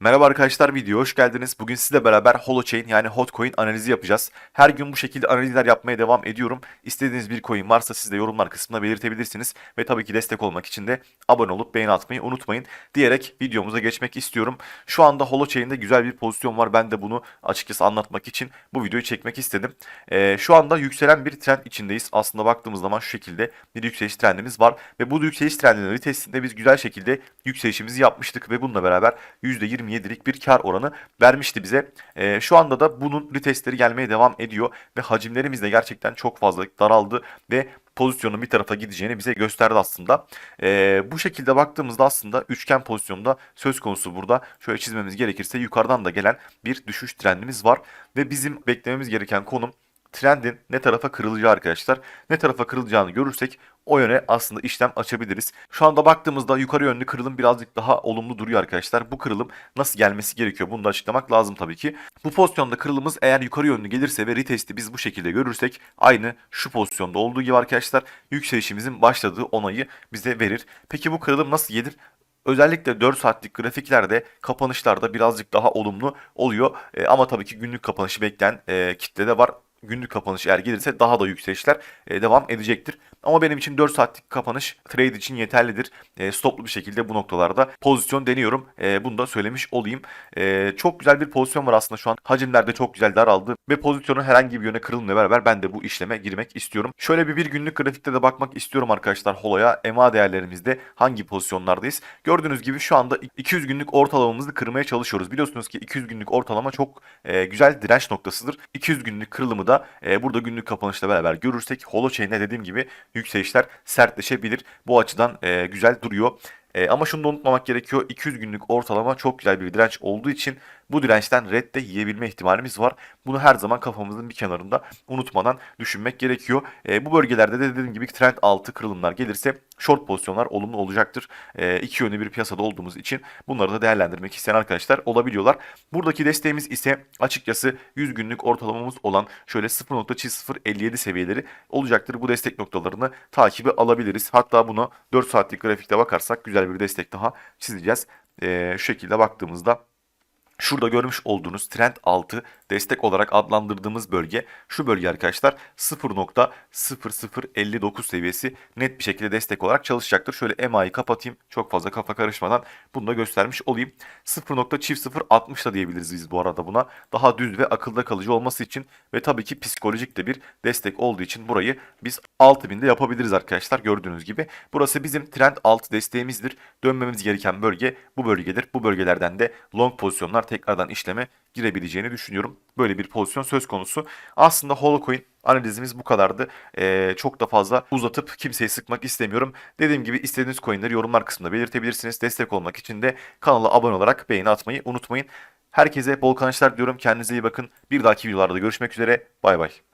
Merhaba arkadaşlar videoya hoş geldiniz. Bugün sizle beraber Holochain yani Hotcoin analizi yapacağız. Her gün bu şekilde analizler yapmaya devam ediyorum. İstediğiniz bir coin varsa siz de yorumlar kısmına belirtebilirsiniz. Ve tabii ki destek olmak için de abone olup beğeni atmayı unutmayın diyerek videomuza geçmek istiyorum. Şu anda Holochain'de güzel bir pozisyon var. Ben de bunu açıkçası anlatmak için bu videoyu çekmek istedim. Ee, şu anda yükselen bir trend içindeyiz. Aslında baktığımız zaman şu şekilde bir yükseliş trendimiz var. Ve bu yükseliş trendinin retestinde biz güzel şekilde yükselişimizi yapmıştık. Ve bununla beraber %27'lik bir kar oranı vermişti bize. Ee, şu anda da bunun retestleri gelmeye devam ediyor. Ve hacimlerimiz de gerçekten çok fazla daraldı. Ve pozisyonun bir tarafa gideceğini bize gösterdi aslında. Ee, bu şekilde baktığımızda aslında üçgen pozisyonda söz konusu burada. Şöyle çizmemiz gerekirse yukarıdan da gelen bir düşüş trendimiz var. Ve bizim beklememiz gereken konum trendin ne tarafa kırılacağı arkadaşlar. Ne tarafa kırılacağını görürsek o yöne aslında işlem açabiliriz. Şu anda baktığımızda yukarı yönlü kırılım birazcık daha olumlu duruyor arkadaşlar. Bu kırılım nasıl gelmesi gerekiyor bunu da açıklamak lazım tabii ki. Bu pozisyonda kırılımız eğer yukarı yönlü gelirse ve retesti biz bu şekilde görürsek aynı şu pozisyonda olduğu gibi arkadaşlar yükselişimizin başladığı onayı bize verir. Peki bu kırılım nasıl gelir? Özellikle 4 saatlik grafiklerde kapanışlarda birazcık daha olumlu oluyor. E, ama tabii ki günlük kapanışı bekleyen e, kitle de var günlük kapanış eğer gelirse daha da yükselişler e, devam edecektir. Ama benim için 4 saatlik kapanış trade için yeterlidir. E, stoplu bir şekilde bu noktalarda pozisyon deniyorum. E, bunu da söylemiş olayım. E, çok güzel bir pozisyon var aslında şu an. Hacimler de çok güzel daraldı ve pozisyonun herhangi bir yöne kırılımla beraber ben de bu işleme girmek istiyorum. Şöyle bir bir günlük grafikte de bakmak istiyorum arkadaşlar Holo'ya. EMA değerlerimizde hangi pozisyonlardayız? Gördüğünüz gibi şu anda 200 günlük ortalamamızı kırmaya çalışıyoruz. Biliyorsunuz ki 200 günlük ortalama çok e, güzel direnç noktasıdır. 200 günlük kırılımı da e, burada günlük kapanışla beraber görürsek Holochain'de dediğim gibi yükselişler sertleşebilir. Bu açıdan e, güzel duruyor. E, ama şunu da unutmamak gerekiyor. 200 günlük ortalama çok güzel bir direnç olduğu için bu dirençten red de yiyebilme ihtimalimiz var. Bunu her zaman kafamızın bir kenarında unutmadan düşünmek gerekiyor. E, bu bölgelerde de dediğim gibi trend altı kırılımlar gelirse short pozisyonlar olumlu olacaktır. E, iki yönlü bir piyasada olduğumuz için bunları da değerlendirmek isteyen arkadaşlar olabiliyorlar. Buradaki desteğimiz ise açıkçası 100 günlük ortalamamız olan şöyle 0.057 seviyeleri olacaktır. Bu destek noktalarını takibi alabiliriz. Hatta buna 4 saatlik grafikte bakarsak güzel bir destek daha çizeceğiz. E, şu şekilde baktığımızda Şurada görmüş olduğunuz trend altı destek olarak adlandırdığımız bölge şu bölge arkadaşlar 0.0059 seviyesi net bir şekilde destek olarak çalışacaktır. Şöyle EMA'yı kapatayım çok fazla kafa karışmadan bunu da göstermiş olayım. 0.0060 da diyebiliriz biz bu arada buna. Daha düz ve akılda kalıcı olması için ve tabii ki psikolojik de bir destek olduğu için burayı biz 6000'de yapabiliriz arkadaşlar gördüğünüz gibi. Burası bizim trend altı desteğimizdir. Dönmemiz gereken bölge bu bölgedir. Bu bölgelerden de long pozisyonlar tekrardan işleme girebileceğini düşünüyorum. Böyle bir pozisyon söz konusu. Aslında Holocoin analizimiz bu kadardı. Ee, çok da fazla uzatıp kimseyi sıkmak istemiyorum. Dediğim gibi istediğiniz coinleri yorumlar kısmında belirtebilirsiniz. Destek olmak için de kanala abone olarak beğeni atmayı unutmayın. Herkese bol kazançlar diliyorum. Kendinize iyi bakın. Bir dahaki videolarda görüşmek üzere. Bay bay.